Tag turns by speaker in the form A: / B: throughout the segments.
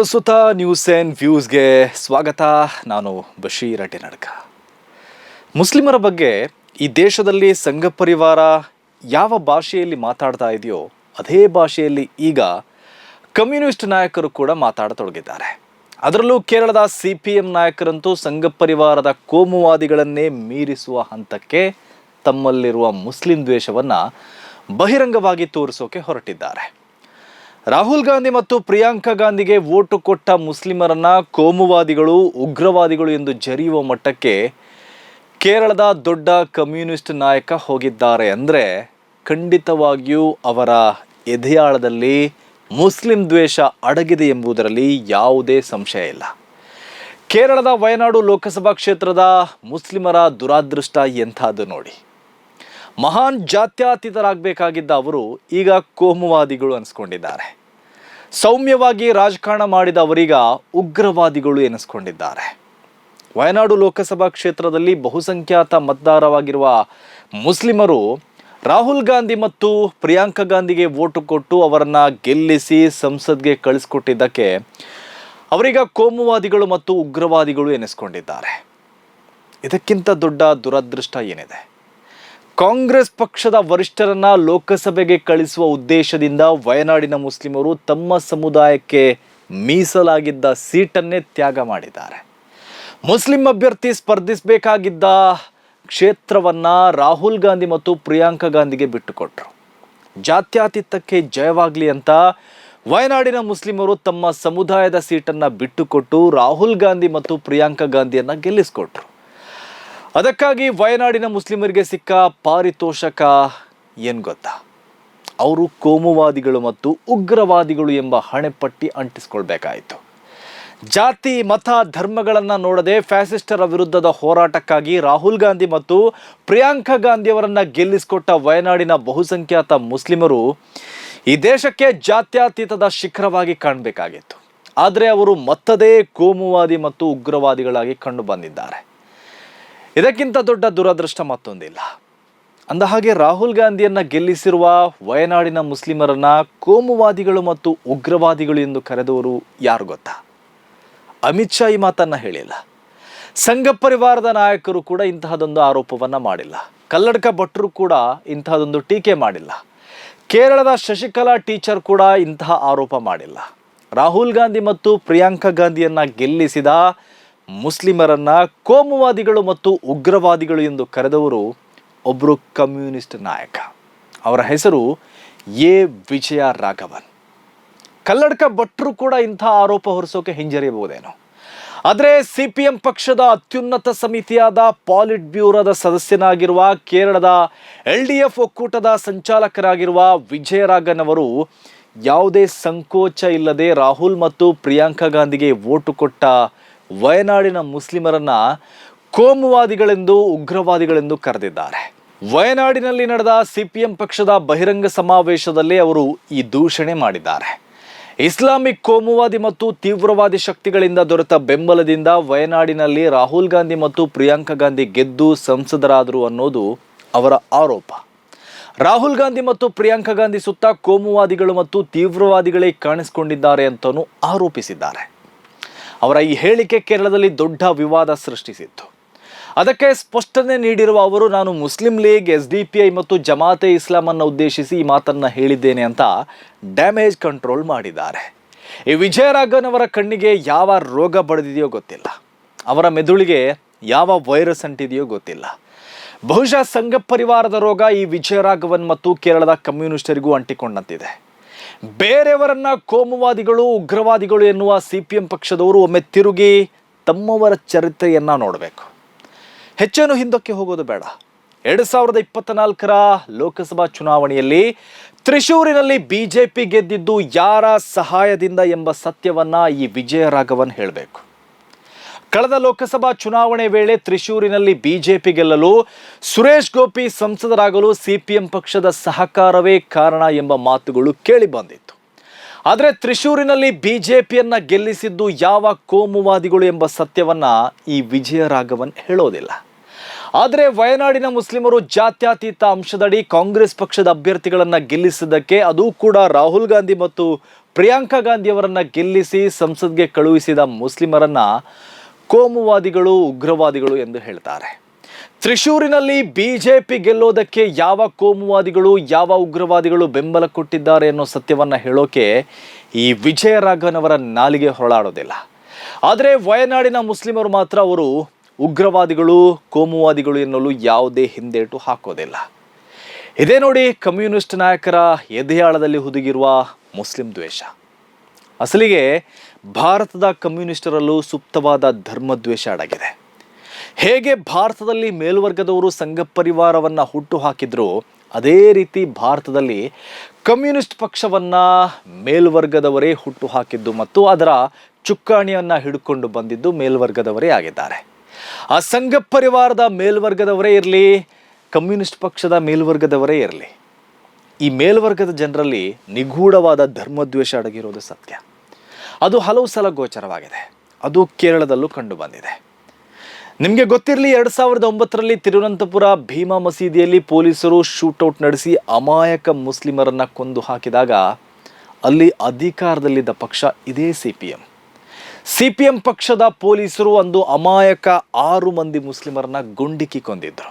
A: ಪ್ರಸ್ತುತ news and ವ್ಯೂಸ್ಗೆ ಸ್ವಾಗತ. ನಾನು ಬಶೀರ್ ಅಡ್ಡಿನಡ್ಕ ಮುಸ್ಲಿಮರ ಬಗ್ಗೆ ಈ ದೇಶದಲ್ಲಿ ಸಂಘ ಪರಿವಾರ ಯಾವ ಭಾಷೆಯಲ್ಲಿ ಮಾತಾಡ್ತಾ ಇದೆಯೋ ಅದೇ ಭಾಷೆಯಲ್ಲಿ ಈಗ ಕಮ್ಯುನಿಸ್ಟ್ ನಾಯಕರು ಕೂಡ ಮಾತಾಡತೊಡಗಿದ್ದಾರೆ. ಅದರಲ್ಲೂ ಕೇರಳದ ಸಿ ಪಿ ಎಂ ನಾಯಕರಂತೂ ಸಂಘ ಪರಿವಾರದ ಕೋಮುವಾದಿಗಳನ್ನೇ ಮೀರಿಸುವ ಹಂತಕ್ಕೆ ತಮ್ಮಲ್ಲಿರುವ ಮುಸ್ಲಿಂ ದ್ವೇಷವನ್ನು ಬಹಿರಂಗವಾಗಿ ತೋರಿಸೋಕೆ ಹೊರಟಿದ್ದಾರೆ. ರಾಹುಲ್ ಗಾಂಧಿ ಮತ್ತು ಪ್ರಿಯಾಂಕಾ ಗಾಂಧಿಗೆ ವೋಟು ಕೊಟ್ಟ ಮುಸ್ಲಿಮರನ್ನ ಕೋಮುವಾದಿಗಳು, ಉಗ್ರವಾದಿಗಳು ಎಂದು ಜರಿಯುವ ಮಟ್ಟಕ್ಕೆ ಕೇರಳದ ದೊಡ್ಡ ಕಮ್ಯುನಿಸ್ಟ್ ನಾಯಕ ಹೋಗಿದ್ದಾರೆ ಅಂದರೆ ಖಂಡಿತವಾಗಿಯೂ ಅವರ ಎದೆಯಾಳದಲ್ಲಿ ಮುಸ್ಲಿಂ ದ್ವೇಷ ಅಡಗಿದೆ ಎಂಬುದರಲ್ಲಿ ಯಾವುದೇ ಸಂಶಯ ಇಲ್ಲ. ಕೇರಳದ ವಯನಾಡು ಲೋಕಸಭಾ ಕ್ಷೇತ್ರದ ಮುಸ್ಲಿಮರ ದುರಾದೃಷ್ಟ ಎಂಥದ್ದು ನೋಡಿ. ಮಹಾನ್ ಜಾತ್ಯತೀತರಾಗಬೇಕಾಗಿದ್ದ ಅವರು ಈಗ ಕೋಮುವಾದಿಗಳು ಅನಿಸ್ಕೊಂಡಿದ್ದಾರೆ. ಸೌಮ್ಯವಾಗಿ ರಾಜಕಾರಣ ಮಾಡಿದ ಅವರೀಗ ಉಗ್ರವಾದಿಗಳು ಎನಿಸ್ಕೊಂಡಿದ್ದಾರೆ. ವಯನಾಡು ಲೋಕಸಭಾ ಕ್ಷೇತ್ರದಲ್ಲಿ ಬಹುಸಂಖ್ಯಾತ ಮತದಾರವಾಗಿರುವ ಮುಸ್ಲಿಮರು ರಾಹುಲ್ ಗಾಂಧಿ ಮತ್ತು ಪ್ರಿಯಾಂಕಾ ಗಾಂಧಿಗೆ ವೋಟು ಕೊಟ್ಟು ಅವರನ್ನು ಗೆಲ್ಲಿಸಿ ಸಂಸತ್ಗೆ ಕಳಿಸ್ಕೊಟ್ಟಿದ್ದಕ್ಕೆ ಅವರೀಗ ಕೋಮುವಾದಿಗಳು ಮತ್ತು ಉಗ್ರವಾದಿಗಳು ಎನಿಸ್ಕೊಂಡಿದ್ದಾರೆ. ಇದಕ್ಕಿಂತ ದೊಡ್ಡ ದುರದೃಷ್ಟ ಏನಿದೆ? ಕಾಂಗ್ರೆಸ್ ಪಕ್ಷದ ವರಿಷ್ಠರನ್ನ ಲೋಕಸಭೆಗೆ ಕಳಿಸುವ ಉದ್ದೇಶದಿಂದ ವಯನಾಡಿನ ಮುಸ್ಲಿಮರು ತಮ್ಮ ಸಮುದಾಯಕ್ಕೆ ಮೀಸಲಾಗಿದ್ದ ಸೀಟನ್ನೇ ತ್ಯಾಗ ಮಾಡಿದ್ದಾರೆ. ಮುಸ್ಲಿಂ ಅಭ್ಯರ್ಥಿ ಸ್ಪರ್ಧಿಸಬೇಕಾಗಿದ್ದ ಕ್ಷೇತ್ರವನ್ನ ರಾಹುಲ್ ಗಾಂಧಿ ಮತ್ತು ಪ್ರಿಯಾಂಕಾ ಗಾಂಧಿಗೆ ಬಿಟ್ಟುಕೊಟ್ರು. ಜಾತ್ಯಾತೀತಕ್ಕೆ ಜಯವಾಗಲಿ ಅಂತ ವಯನಾಡಿನ ಮುಸ್ಲಿಮರು ತಮ್ಮ ಸಮುದಾಯದ ಸೀಟನ್ನು ಬಿಟ್ಟುಕೊಟ್ಟು ರಾಹುಲ್ ಗಾಂಧಿ ಮತ್ತು ಪ್ರಿಯಾಂಕಾ ಗಾಂಧಿಯನ್ನ ಗೆಲ್ಲಿಸ್ಕೊಟ್ರು. ಅದಕ್ಕಾಗಿ ವಯನಾಡಿನ ಮುಸ್ಲಿಮರಿಗೆ ಸಿಕ್ಕ ಪಾರಿತೋಷಕ ಏನು ಗೊತ್ತಾ? ಅವರು ಕೋಮುವಾದಿಗಳು ಮತ್ತು ಉಗ್ರವಾದಿಗಳು ಎಂಬ ಹಣೆಪಟ್ಟಿ ಅಂಟಿಸ್ಕೊಳ್ಬೇಕಾಯಿತು. ಜಾತಿ, ಮತ, ಧರ್ಮಗಳನ್ನು ನೋಡದೆ ಫ್ಯಾಸಿಸ್ಟರ ವಿರುದ್ಧದ ಹೋರಾಟಕ್ಕಾಗಿ ರಾಹುಲ್ ಗಾಂಧಿ ಮತ್ತು ಪ್ರಿಯಾಂಕಾ ಗಾಂಧಿಯವರನ್ನು ಗೆಲ್ಲಿಸಿಕೊಟ್ಟ ವಯನಾಡಿನ ಬಹುಸಂಖ್ಯಾತ ಮುಸ್ಲಿಮರು ಈ ದೇಶಕ್ಕೆ ಜಾತ್ಯತೀತದ ಶಿಖರವಾಗಿ ಕಾಣಬೇಕಾಗಿತ್ತು. ಆದರೆ ಅವರು ಮತ್ತದೇ ಕೋಮುವಾದಿ ಮತ್ತು ಉಗ್ರವಾದಿಗಳಾಗಿ ಕಂಡು ಬಂದಿದ್ದಾರೆ ಇದಕ್ಕಿಂತ ದೊಡ್ಡ ದುರದೃಷ್ಟ ಮತ್ತೊಂದಿಲ್ಲ. ಅಂದ ಹಾಗೆ ರಾಹುಲ್ ಗಾಂಧಿಯನ್ನ ಗೆಲ್ಲಿಸಿರುವ ವಯನಾಡಿನ ಮುಸ್ಲಿಮರನ್ನ ಕೋಮುವಾದಿಗಳು ಮತ್ತು ಉಗ್ರವಾದಿಗಳು ಎಂದು ಕರೆದವರು ಯಾರು ಗೊತ್ತಾ? ಅಮಿತ್ ಶಾ ಈ ಮಾತನ್ನ ಹೇಳಿಲ್ಲ. ಸಂಘ ಪರಿವಾರದ ನಾಯಕರು ಕೂಡ ಇಂತಹದೊಂದು ಆರೋಪವನ್ನ ಮಾಡಿಲ್ಲ. ಕಲ್ಲಡ್ಕ ಭಟ್ರು ಕೂಡ ಇಂತಹದೊಂದು ಟೀಕೆ ಮಾಡಿಲ್ಲ. ಕೇರಳದ ಶಶಿಕಲಾ ಟೀಚರ್ ಕೂಡ ಇಂತಹ ಆರೋಪ ಮಾಡಿಲ್ಲ. ರಾಹುಲ್ ಗಾಂಧಿ ಮತ್ತು ಪ್ರಿಯಾಂಕಾ ಗಾಂಧಿಯನ್ನ ಗೆಲ್ಲಿಸಿದ ಮುಸ್ಲಿಮರನ್ನ ಕೋಮುವಾದಿಗಳು ಮತ್ತು ಉಗ್ರವಾದಿಗಳು ಎಂದು ಕರೆದವರು ಒಬ್ಬರು ಕಮ್ಯುನಿಸ್ಟ್ ನಾಯಕ. ಅವರ ಹೆಸರು ಎ. ವಿಜಯ ರಾಘವನ್ ಕಲ್ಲಡ್ಕ ಭಟ್ರು ಕೂಡ ಇಂಥ ಆರೋಪ ಹೊರಿಸೋಕೆ ಹಿಂಜರಿಯಬಹುದೇನೋ. ಆದರೆ ಸಿ ಪಿ ಎಂ ಪಕ್ಷದ ಅತ್ಯುನ್ನತ ಸಮಿತಿಯಾದ ಪಾಲಿಟ್ ಬ್ಯೂರೋದ ಸದಸ್ಯನಾಗಿರುವ ಕೇರಳದ ಎಲ್ ಡಿ ಎಫ್ ಒಕ್ಕೂಟದ ಸಂಚಾಲಕರಾಗಿರುವ ವಿಜಯರಾಘನ್ ಅವರು ಯಾವುದೇ ಸಂಕೋಚ ಇಲ್ಲದೆ ರಾಹುಲ್ ಮತ್ತು ಪ್ರಿಯಾಂಕಾ ಗಾಂಧಿಗೆ ವೋಟು ಕೊಟ್ಟ ವಯನಾಡಿನ ಮುಸ್ಲಿಮರನ್ನ ಕೋಮುವಾದಿಗಳೆಂದು, ಉಗ್ರವಾದಿಗಳೆಂದು ಕರೆದಿದ್ದಾರೆ. ವಯನಾಡಿನಲ್ಲಿ ನಡೆದ ಸಿಪಿಎಂ ಪಕ್ಷದ ಬಹಿರಂಗ ಸಮಾವೇಶದಲ್ಲಿ ಅವರು ಈ ದೂಷಣೆ ಮಾಡಿದ್ದಾರೆ. ಇಸ್ಲಾಮಿಕ್ ಕೋಮುವಾದಿ ಮತ್ತು ತೀವ್ರವಾದಿ ಶಕ್ತಿಗಳಿಂದ ದೊರೆತ ಬೆಂಬಲದಿಂದ ವಯನಾಡಿನಲ್ಲಿ ರಾಹುಲ್ ಗಾಂಧಿ ಮತ್ತು ಪ್ರಿಯಾಂಕಾ ಗಾಂಧಿ ಗೆದ್ದು ಸಂಸದರಾದರು ಅನ್ನೋದು ಅವರ ಆರೋಪ. ರಾಹುಲ್ ಗಾಂಧಿ ಮತ್ತು ಪ್ರಿಯಾಂಕಾ ಗಾಂಧಿ ಸುತ್ತ ಕೋಮುವಾದಿಗಳು ಮತ್ತು ತೀವ್ರವಾದಿಗಳೇ ಕಾಣಿಸಿಕೊಂಡಿದ್ದಾರೆ ಅಂತಲೂ ಆರೋಪಿಸಿದ್ದಾರೆ. ಅವರ ಈ ಹೇಳಿಕೆ ಕೇರಳದಲ್ಲಿ ದೊಡ್ಡ ವಿವಾದ ಸೃಷ್ಟಿಸಿತ್ತು. ಅದಕ್ಕೆ ಸ್ಪಷ್ಟನೆ ನೀಡಿರುವ ಅವರು, ನಾನು Muslim League S D P I ಮತ್ತು ಜಮಾತೆ ಇಸ್ಲಾಮನ್ನು ಉದ್ದೇಶಿಸಿ ಈ ಮಾತನ್ನು ಹೇಳಿದ್ದೇನೆ ಅಂತ ಡ್ಯಾಮೇಜ್ ಕಂಟ್ರೋಲ್ ಮಾಡಿದ್ದಾರೆ. ಈ ವಿಜಯರಾಘವನ್ ಅವರ ಕಣ್ಣಿಗೆ ಯಾವ ರೋಗ ಬಡಿದಿದೆಯೋ ಗೊತ್ತಿಲ್ಲ. ಅವರ ಮೆದುಳಿಗೆ ಯಾವ ವೈರಸ್ ಅಂಟಿದೆಯೋ ಗೊತ್ತಿಲ್ಲ. ಬಹುಶಃ ಸಂಘ ಪರಿವಾರದ ರೋಗ ಈ ವಿಜಯರಾಘವನ್ ಮತ್ತು ಕೇರಳದ ಕಮ್ಯುನಿಸ್ಟರಿಗೂ ಅಂಟಿಕೊಂಡಂತಿದೆ. ಬೇರೆಯವರನ್ನ ಕೋಮುವಾದಿಗಳು, ಉಗ್ರವಾದಿಗಳು ಎನ್ನುವ ಸಿ ಪಿ ಎಂ ಪಕ್ಷದವರು ಒಮ್ಮೆ ತಿರುಗಿ ತಮ್ಮವರ ಚರಿತ್ರೆಯನ್ನು ನೋಡಬೇಕು. ಹೆಚ್ಚೇನು ಹಿಂದಕ್ಕೆ ಹೋಗೋದು ಬೇಡ. ಎರಡು ಸಾವಿರದ ಇಪ್ಪತ್ತ ನಾಲ್ಕರ ಲೋಕಸಭಾ ಚುನಾವಣೆಯಲ್ಲಿ ತ್ರಿಶೂರಿನಲ್ಲಿ ಬಿಜೆಪಿ ಗೆದ್ದಿದ್ದು ಯಾರ ಸಹಾಯದಿಂದ ಎಂಬ ಸತ್ಯವನ್ನ ಈ ವಿಜಯ ರಾಘವನ್ ಹೇಳಬೇಕು. ಕಳೆದ ಲೋಕಸಭಾ ಚುನಾವಣೆ ವೇಳೆ ತ್ರಿಶೂರಿನಲ್ಲಿ ಬಿಜೆಪಿ ಗೆಲ್ಲಲು ಸುರೇಶ್ ಗೋಪಿ ಸಂಸದರಾಗಲು ಸಿಪಿಎಂ ಪಕ್ಷದ ಸಹಕಾರವೇ ಕಾರಣ ಎಂಬ ಮಾತುಗಳು ಕೇಳಿ ಬಂದಿತ್ತು. ಆದರೆ ತ್ರಿಶೂರಿನಲ್ಲಿ ಬಿಜೆಪಿಯನ್ನ ಗೆಲ್ಲಿಸಿದ್ದು ಯಾವ ಕೋಮುವಾದಿಗಳು ಎಂಬ ಸತ್ಯವನ್ನ ಈ ವಿಜಯರಾಘವನ್ ಹೇಳೋದಿಲ್ಲ. ಆದರೆ ವಯನಾಡಿನ ಮುಸ್ಲಿಮರು ಜಾತ್ಯತೀತ ಅಂಶದಡಿ ಕಾಂಗ್ರೆಸ್ ಪಕ್ಷದ ಅಭ್ಯರ್ಥಿಗಳನ್ನು ಗೆಲ್ಲಿಸಿದ್ದಕ್ಕೆ ಅದು ಕೂಡ ರಾಹುಲ್ ಗಾಂಧಿ ಮತ್ತು ಪ್ರಿಯಾಂಕಾ ಗಾಂಧಿಯವರನ್ನ ಗೆಲ್ಲಿಸಿ ಸಂಸತ್ಗೆ ಕಳುಹಿಸಿದ ಮುಸ್ಲಿಮರನ್ನ ಕೋಮುವಾದಿಗಳು, ಉಗ್ರವಾದಿಗಳು ಎಂದು ಹೇಳ್ತಾರೆ. ತ್ರಿಶೂರಿನಲ್ಲಿ ಬಿಜೆಪಿ ಗೆಲ್ಲೋದಕ್ಕೆ ಯಾವ ಕೋಮುವಾದಿಗಳು, ಯಾವ ಉಗ್ರವಾದಿಗಳು ಬೆಂಬಲ ಕೊಟ್ಟಿದ್ದಾರೆ ಅನ್ನೋ ಸತ್ಯವನ್ನು ಹೇಳೋಕೆ ಈ ವಿಜಯರಾಘವನವರ ನಾಲಿಗೆ ಹೊರಳಾಡೋದಿಲ್ಲ. ಆದರೆ ವಯನಾಡಿನ ಮುಸ್ಲಿಮರು ಮಾತ್ರ ಅವರು ಉಗ್ರವಾದಿಗಳು, ಕೋಮುವಾದಿಗಳು ಎನ್ನಲು ಯಾವುದೇ ಹಿಂದೇಟು ಹಾಕೋದಿಲ್ಲ. ಇದೇ ನೋಡಿ ಕಮ್ಯುನಿಸ್ಟ್ ನಾಯಕರ ಎದೆಯಾಳದಲ್ಲಿ ಹುದುಗಿರುವ ಮುಸ್ಲಿಂ ದ್ವೇಷ. ಅಸಲಿಗೆ ಭಾರತದ ಕಮ್ಯುನಿಸ್ಟರಲ್ಲೂ ಸುಪ್ತವಾದ ಧರ್ಮದ್ವೇಷ ಅಡಗಿದೆ. ಹೇಗೆ ಭಾರತದಲ್ಲಿ ಮೇಲ್ವರ್ಗದವರು ಸಂಘ ಪರಿವಾರವನ್ನು ಹುಟ್ಟು ಹಾಕಿದ್ರು ಅದೇ ರೀತಿ ಭಾರತದಲ್ಲಿ ಕಮ್ಯುನಿಸ್ಟ್ ಪಕ್ಷವನ್ನ ಮೇಲ್ವರ್ಗದವರೇ ಹುಟ್ಟು ಹಾಕಿದ್ದು ಮತ್ತು ಅದರ ಚುಕ್ಕಾಣಿಯನ್ನು ಹಿಡ್ಕೊಂಡು ಬಂದಿದ್ದು ಮೇಲ್ವರ್ಗದವರೇ ಆಗಿದ್ದಾರೆ. ಆ ಸಂಘ ಪರಿವಾರದ ಮೇಲ್ವರ್ಗದವರೇ ಇರಲಿ, ಕಮ್ಯುನಿಸ್ಟ್ ಪಕ್ಷದ ಮೇಲ್ವರ್ಗದವರೇ ಇರಲಿ. ಈ ಮೇಲ್ವರ್ಗದ ಜನರಲ್ಲಿ ನಿಗೂಢವಾದ ಧರ್ಮದ್ವೇಷ ಅಡಗಿರೋದು ಸತ್ಯ. ಅದು ಹಲವು ಸಲ ಗೋಚರವಾಗಿದೆ. ಅದು ಕೇರಳದಲ್ಲೂ ಕಂಡು ಬಂದಿದೆ ನಿಮಗೆ ಗೊತ್ತಿರಲಿ ಎರಡು ಸಾವಿರದ ಒಂಬತ್ತರಲ್ಲಿ ತಿರುವನಂತಪುರ ಭೀಮಾ ಮಸೀದಿಯಲ್ಲಿ ಪೊಲೀಸರು ಶೂಟೌಟ್ ನಡೆಸಿ ಅಮಾಯಕ ಮುಸ್ಲಿಮರನ್ನು ಕೊಂದು ಹಾಕಿದಾಗ ಅಲ್ಲಿ ಅಧಿಕಾರದಲ್ಲಿದ್ದ ಪಕ್ಷ ಇದೇ C P M C P M ಪಕ್ಷದ ಪೊಲೀಸರು ಅಂದು ಅಮಾಯಕ ಆರು ಮಂದಿ ಮುಸ್ಲಿಮರನ್ನ ಗುಂಡಿಕ್ಕಿ ಕೊಂದಿದ್ದರು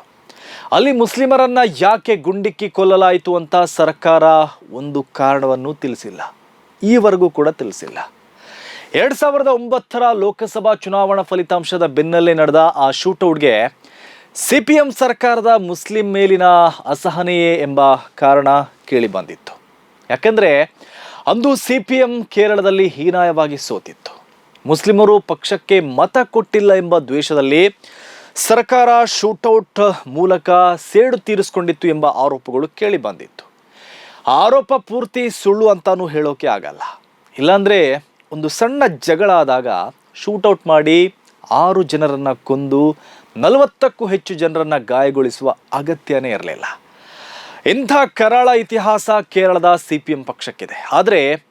A: ಅಲ್ಲಿ ಮುಸ್ಲಿಮರನ್ನ ಯಾಕೆ ಗುಂಡಿಕ್ಕಿ ಕೊಲ್ಲಲಾಯಿತು ಅಂತ ಸರ್ಕಾರ ಒಂದು ಕಾರಣವನ್ನು ತಿಳಿಸಿಲ್ಲ. ಈವರೆಗೂ ಕೂಡ ತಿಳಿಸಿಲ್ಲ. ಎರಡ್ ಸಾವಿರದ ಒಂಬತ್ತರ ಲೋಕಸಭಾ ಚುನಾವಣಾ ಫಲಿತಾಂಶದ ಬೆನ್ನಲ್ಲೇ ನಡೆದ ಆ ಶೂಟೌಟ್ಗೆ ಸಿ ಪಿ ಎಂ ಸರ್ಕಾರದ ಮುಸ್ಲಿಂ ಮೇಲಿನ ಅಸಹನೆಯೇ ಎಂಬ ಕಾರಣ ಕೇಳಿ ಬಂದಿತ್ತು ಯಾಕಂದ್ರೆ ಅಂದು ಸಿ ಪಿ ಎಂ ಕೇರಳದಲ್ಲಿ ಹೀನಾಯವಾಗಿ ಸೋತಿತ್ತು. ಮುಸ್ಲಿಮರು ಪಕ್ಷಕ್ಕೆ ಮತ ಕೊಟ್ಟಿಲ್ಲ ಎಂಬ ದ್ವೇಷದಲ್ಲಿ ಸರ್ಕಾರ ಶೂಟೌಟ್ ಮೂಲಕ ಸೇಡು ತೀರಿಸಿಕೊಂಡಿತ್ತು ಎಂಬ ಆರೋಪಗಳು ಕೇಳಿ ಬಂದಿತ್ತು ಆರೋಪ ಪೂರ್ತಿ ಸುಳ್ಳು ಅಂತಾನೂ ಹೇಳೋಕೆ ಆಗಲ್ಲ. ಇಲ್ಲಾಂದ್ರೆ ಒಂದು ಸಣ್ಣ ಜಗಳ ಆದಾಗ ಶೂಟೌಟ್ ಮಾಡಿ ಆರು ಜನರನ್ನು ಕೊಂದು ನಲವತ್ತಕ್ಕೂ ಹೆಚ್ಚು ಜನರನ್ನು ಗಾಯಗೊಳಿಸುವ ಅಗತ್ಯನೇ ಇರಲಿಲ್ಲ. ಇಂಥ ಕರಾಳ ಇತಿಹಾಸ ಕೇರಳದ ಸಿ ಪಿ ಎಂ ಪಕ್ಷಕ್ಕಿದೆ. ಆದರೆ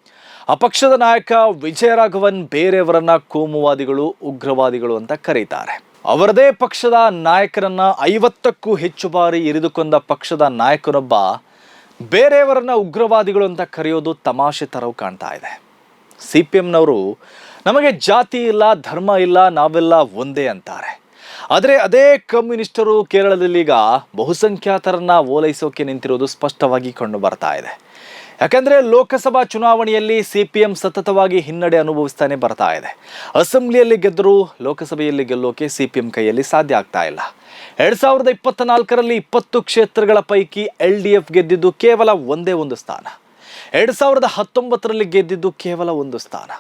A: ಆ ಪಕ್ಷದ ನಾಯಕ ವಿಜಯರಾಘವನ್ ಬೇರೆಯವರನ್ನ ಕೋಮುವಾದಿಗಳು, ಉಗ್ರವಾದಿಗಳು ಅಂತ ಕರೀತಾರೆ. ಅವರದೇ ಪಕ್ಷದ ನಾಯಕರನ್ನ ಐವತ್ತಕ್ಕೂ ಹೆಚ್ಚು ಬಾರಿ ಇರಿದುಕೊಂಡ ಪಕ್ಷದ ನಾಯಕನೊಬ್ಬ ಬೇರೆಯವರನ್ನ ಉಗ್ರವಾದಿಗಳು ಅಂತ ಕರೆಯೋದು ತಮಾಷೆ ತರವು ಕಾಣ್ತಾ ಇದೆ. ಸಿ ಪಿ ಎಮ್ನವರು ನಮಗೆ ಜಾತಿ ಇಲ್ಲ, ಧರ್ಮ ಇಲ್ಲ, ನಾವೆಲ್ಲ ಒಂದೇ ಅಂತಾರೆ. ಆದರೆ ಅದೇ ಕಮ್ಯುನಿಸ್ಟರು ಕೇರಳದಲ್ಲೀಗ ಬಹುಸಂಖ್ಯಾತರನ್ನ ಓಲೈಸೋಕೆ ನಿಂತಿರೋದು ಸ್ಪಷ್ಟವಾಗಿ ಕಂಡು ಬರ್ತಾ ಇದೆ. ಯಾಕಂದ್ರೆ ಲೋಕಸಭಾ ಚುನಾವಣೆಯಲ್ಲಿ ಸಿ ಪಿ ಎಂ ಸತತವಾಗಿ ಹಿನ್ನಡೆ ಅನುಭವಿಸ್ತಾನೆ ಬರ್ತಾ ಇದೆ. ಅಸೆಂಬ್ಲಿಯಲ್ಲಿ ಗೆದ್ದರೂ ಲೋಕಸಭೆಯಲ್ಲಿ ಗೆಲ್ಲೋಕೆ ಸಿ ಪಿ ಎಂ ಕೈಯಲ್ಲಿ ಸಾಧ್ಯ ಆಗ್ತಾ ಇಲ್ಲ. ಎರಡ್ ಸಾವಿರದ ಇಪ್ಪತ್ತ ನಾಲ್ಕರಲ್ಲಿ ಇಪ್ಪತ್ತು ಕ್ಷೇತ್ರಗಳ ಪೈಕಿ ಎಲ್ ಡಿ ಎಫ್ ಗೆದ್ದಿದ್ದು ಕೇವಲ ಒಂದೇ ಒಂದು ಸ್ಥಾನ. ಎರಡ್ ಸಾವಿರದ ಹತ್ತೊಂಬತ್ತರಲ್ಲಿ ಗೆದ್ದಿದ್ದು ಕೇವಲ ಒಂದು ಸ್ಥಾನ.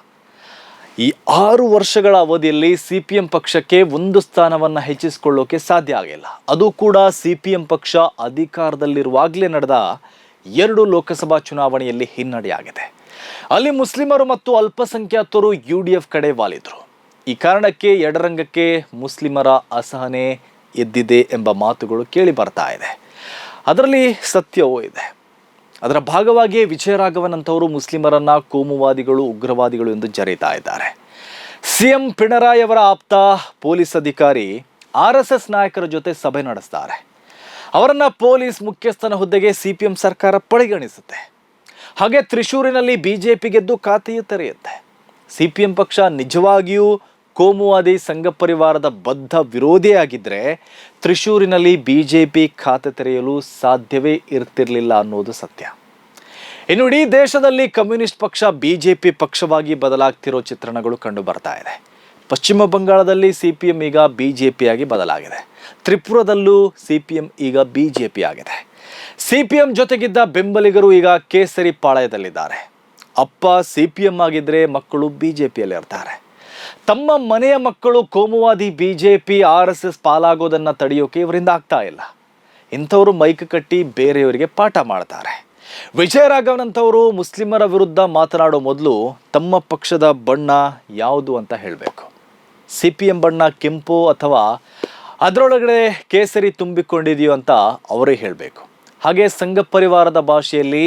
A: ಈ ಆರು ವರ್ಷಗಳ ಅವಧಿಯಲ್ಲಿ ಸಿ ಪಿ ಎಂ ಪಕ್ಷಕ್ಕೆ ಒಂದು ಸ್ಥಾನವನ್ನು ಹೆಚ್ಚಿಸಿಕೊಳ್ಳೋಕೆ ಸಾಧ್ಯ ಆಗಿಲ್ಲ. ಅದು ಕೂಡ ಸಿ ಪಿ ಎಂ ಪಕ್ಷ ಅಧಿಕಾರದಲ್ಲಿರುವಾಗಲೇ ನಡೆದ ಎರಡು ಲೋಕಸಭಾ ಚುನಾವಣೆಯಲ್ಲಿ ಹಿನ್ನಡೆಯಾಗಿದೆ. ಅಲ್ಲಿ ಮುಸ್ಲಿಮರು ಮತ್ತು ಅಲ್ಪಸಂಖ್ಯಾತರು ಯು ಡಿ ಎಫ್ ಕಡೆ ವಾಲಿದ್ರು. ಈ ಕಾರಣಕ್ಕೆ ಎಡರಂಗಕ್ಕೆ ಮುಸ್ಲಿಮರ ಅಸಹನೆ ಎದ್ದಿದೆ ಎಂಬ ಮಾತುಗಳು ಕೇಳಿ ಬರ್ತಾ ಇದೆ. ಅದರಲ್ಲಿ ಸತ್ಯವೂ ಇದೆ. ಅದರ ಭಾಗವಾಗಿಯೇ ವಿಜಯರಾಘವನ್ ಅಂತವರು ಮುಸ್ಲಿಮರನ್ನ ಕೋಮುವಾದಿಗಳು, ಉಗ್ರವಾದಿಗಳು ಎಂದು ಜರೀತಾ ಇದ್ದಾರೆ. ಸಿಎಂ ಪಿಣರಾಯಿ ಅವರ ಆಪ್ತ ಪೊಲೀಸ್ ಅಧಿಕಾರಿ ಆರ್ ಎಸ್ ಎಸ್ ನಾಯಕರ ಜೊತೆ ಸಭೆ ನಡೆಸ್ತಾರೆ. ಅವರನ್ನು ಪೊಲೀಸ್ ಮುಖ್ಯಸ್ಥನ ಹುದ್ದೆಗೆ ಸಿಪಿಎಂ ಸರ್ಕಾರ ಪರಿಗಣಿಸುತ್ತೆ. ಹಾಗೆ ತ್ರಿಶೂರಿನಲ್ಲಿ ಬಿಜೆಪಿ ಗೆದ್ದು ಖಾತೆಯು ತೆರೆಯುತ್ತೆ. ಸಿಪಿಎಂ ಪಕ್ಷ ನಿಜವಾಗಿಯೂ ಕೋಮುವಾದಿ ಸಂಘ ಪರಿವಾರದ ಬದ್ಧ ವಿರೋಧಿಯಾಗಿದ್ದರೆ ತ್ರಿಶೂರಿನಲ್ಲಿ ಬಿ ಜೆ ಪಿ ಖಾತೆ ತೆರೆಯಲು ಸಾಧ್ಯವೇ ಇರ್ತಿರಲಿಲ್ಲ ಅನ್ನೋದು ಸತ್ಯ. ಇನ್ನು ಇಡೀ ದೇಶದಲ್ಲಿ ಕಮ್ಯುನಿಸ್ಟ್ ಪಕ್ಷ ಬಿ ಜೆ ಪಿ ಪಕ್ಷವಾಗಿ ಬದಲಾಗ್ತಿರೋ ಚಿತ್ರಣಗಳು ಕಂಡು ಬರ್ತಾ ಇದೆ. ಪಶ್ಚಿಮ ಬಂಗಾಳದಲ್ಲಿ ಸಿ ಪಿ ಎಂ ಈಗ ಬಿ ಜೆ ಪಿಯಾಗಿ ಬದಲಾಗಿದೆ. ತ್ರಿಪುರದಲ್ಲೂ ಸಿ ಪಿ ಎಂ ಈಗ ಬಿ ಜೆ ಪಿ ಆಗಿದೆ ಸಿ ಪಿ ಎಂ ಜೊತೆಗಿದ್ದ ಬೆಂಬಲಿಗರು ಈಗ ಕೇಸರಿ ಪಾಳಯದಲ್ಲಿದ್ದಾರೆ ಅಪ್ಪ ಸಿ ಪಿ ಎಂ ಆಗಿದ್ದರೆ ಮಕ್ಕಳು ಬಿ ಜೆ ಪಿಯಲ್ಲಿ ಇರ್ತಾರೆ. ತಮ್ಮ ಮನೆಯ ಮಕ್ಕಳು ಕೋಮುವಾದಿ B J P R S S ಪಾಲಾಗೋದನ್ನು ತಡೆಯೋಕೆ ಇವರಿಂದ ಆಗ್ತಾ ಇಲ್ಲ. ಇಂಥವರು ಮೈಕ್ ಕಟ್ಟಿ ಬೇರೆಯವರಿಗೆ ಪಾಠ ಮಾಡ್ತಾರೆ. ವಿಜಯರಾಘವನ್ ಅಂತವರು ಮುಸ್ಲಿಮರ ವಿರುದ್ಧ ಮಾತನಾಡೋ ಮೊದಲು ತಮ್ಮ ಪಕ್ಷದ ಬಣ್ಣ ಯಾವುದು ಅಂತ ಹೇಳಬೇಕು. ಸಿ ಪಿ ಎಂ ಬಣ್ಣ ಕೆಂಪು ಅಥವಾ ಅದರೊಳಗಡೆ ಕೇಸರಿ ತುಂಬಿಕೊಂಡಿದೆಯೋ ಅಂತ ಅವರೇ ಹೇಳಬೇಕು. ಹಾಗೆ ಸಂಘ ಪರಿವಾರದ ಭಾಷೆಯಲ್ಲಿ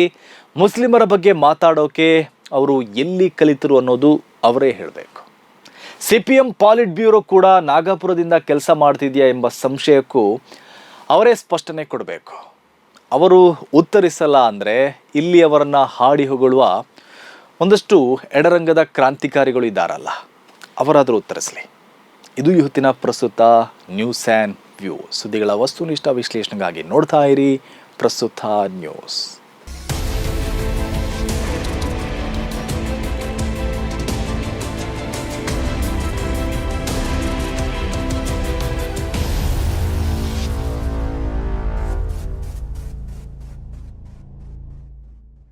A: ಮುಸ್ಲಿಮರ ಬಗ್ಗೆ ಮಾತಾಡೋಕೆ ಅವರು ಎಲ್ಲಿ ಕಲಿತರು ಅನ್ನೋದು ಅವರೇ ಹೇಳಬೇಕು. C P M politburo ಕೂಡ ನಾಗಪುರದಿಂದ ಕೆಲಸ ಮಾಡ್ತಿದೆಯಾ ಎಂಬ ಸಂಶಯಕ್ಕೂ ಅವರೇ ಸ್ಪಷ್ಟನೆ ಕೊಡಬೇಕು. ಅವರು ಉತ್ತರಿಸಲ್ಲ ಅಂದರೆ ಇಲ್ಲಿ ಅವರನ್ನು ಹಾಡಿ ಹೊಗಳುವ ಒಂದಷ್ಟು ಎಡರಂಗದ ಕ್ರಾಂತಿಕಾರಿಗಳು ಇದ್ದಾರಲ್ಲ, ಅವರಾದರೂ ಉತ್ತರಿಸಲಿ. ಇದು ಇವತ್ತಿನ ಪ್ರಸ್ತುತ ನ್ಯೂಸ್ ಆ್ಯಂಡ್ ವ್ಯೂ. ಸುದ್ದಿಗಳ ವಸ್ತುನಿಷ್ಠ ವಿಶ್ಲೇಷಣೆಗಾಗಿ ನೋಡ್ತಾ ಇರಿ ಪ್ರಸ್ತುತ ನ್ಯೂಸ್.